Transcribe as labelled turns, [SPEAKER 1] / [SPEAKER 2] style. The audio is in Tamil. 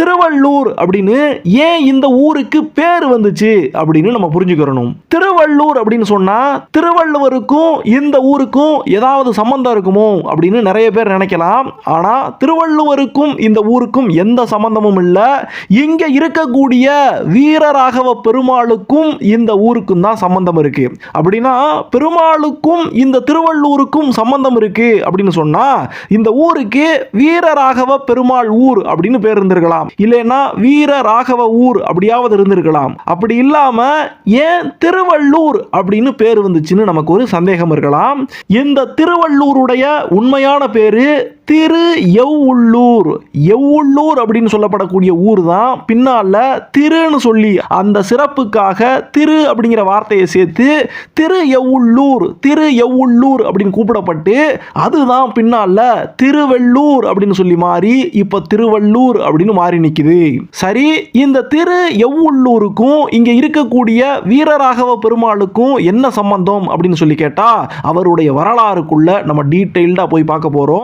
[SPEAKER 1] திருவள்ளூர் அப்படின்னு ஏன் இந்த ஊருக்கு பேர் வந்துச்சு அப்படின்னு நம்ம புரிஞ்சுக்கிறணும். திருவள்ளூர் அப்படின்னு சொன்னா திருவள்ளுவருக்கும் இந்த ஊருக்கும் ஏதாவது சம்பந்தம் இருக்குமோ அப்படின்னு நிறைய பேர் நினைக்கலாம். ஆனா திருவள்ளுவருக்கும் இந்த ஊருக்கும் எந்த சம்பந்தமும் இல்லை. இங்க இருக்கக்கூடிய வீரராகவ பெருமாளுக்கும் இந்த ஊருக்கும் தான் சம்பந்தம் இருக்கு. அப்படின்னா பெருமாளுக்கும் இந்த திருவள்ளூருக்கும் சம்பந்தம் இருக்கு அப்படின்னு சொன்னா இந்த ஊருக்கு வீரராகவ பெருமாள் ஊர் அப்படின்னு பேர் இருந்திருக்கலாம். இல்லைன்னா வீர ராகவ ஊர் அப்படியாவது இருந்திருக்கலாம். அப்படி இல்லாம ஏன் திருவள்ளூர் அப்படின்னு பேர் வந்துச்சுன்னு நமக்கு ஒரு சந்தேகம் இருக்கலாம். இந்த திருவள்ளூருடைய உண்மையான பேரு திரு எவ்வுள்ளூர். எவ்வுள்ளூர் அப்படின்னு சொல்லப்படக்கூடிய ஊர் தான் பின்னால் திருன்னு சொல்லி அந்த சிறப்புக்காக திரு அப்படிங்கிற வார்த்தையை சேர்த்து திரு எவ்வுள்ளூர் திரு எவ்வுள்ளூர் அப்படின்னு கூப்பிடப்பட்டு அதுதான் பின்னால் திருவள்ளூர் அப்படின்னு சொல்லி மாறி இப்போ திருவள்ளூர் அப்படின்னு மாறி நிற்குது சரி இந்த திரு எவ்வுள்ளூருக்கும் இங்கே இருக்கக்கூடிய வீரராகவ பெருமாளுக்கும் என்ன சம்பந்தம் அப்படின்னு சொல்லி கேட்டால் அவருடைய வரலாறுக்குள்ள நம்ம டீட்டெயில்டாக போய் பார்க்க போகிறோம்